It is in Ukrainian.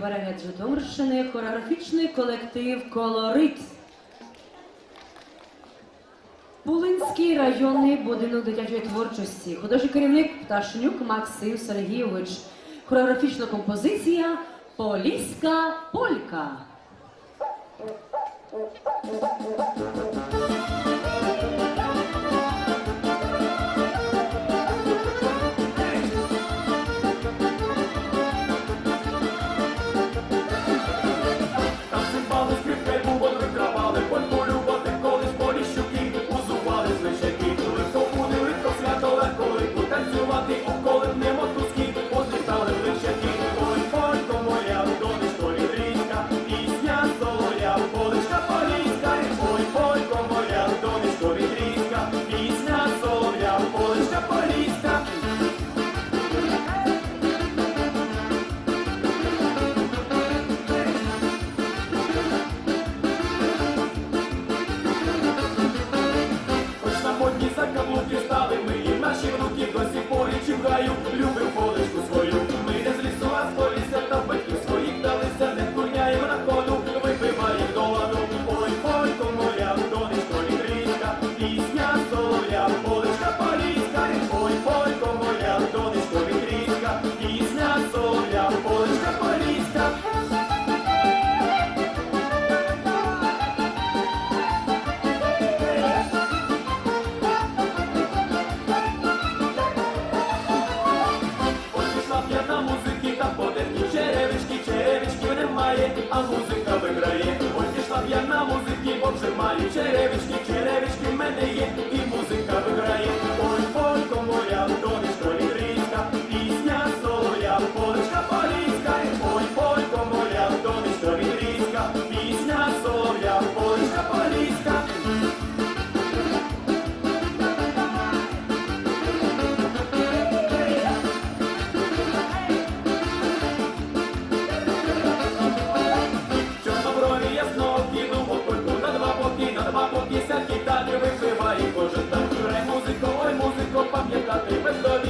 перегляд Житомирщини, хореографічний колектив Колорит. Булинський районний будинок дитячої творчості, художній керівник Пташнюк Максим Сергійович. Хореографічна композиція Поліська Полька. Çereviski, çereviski meleği remember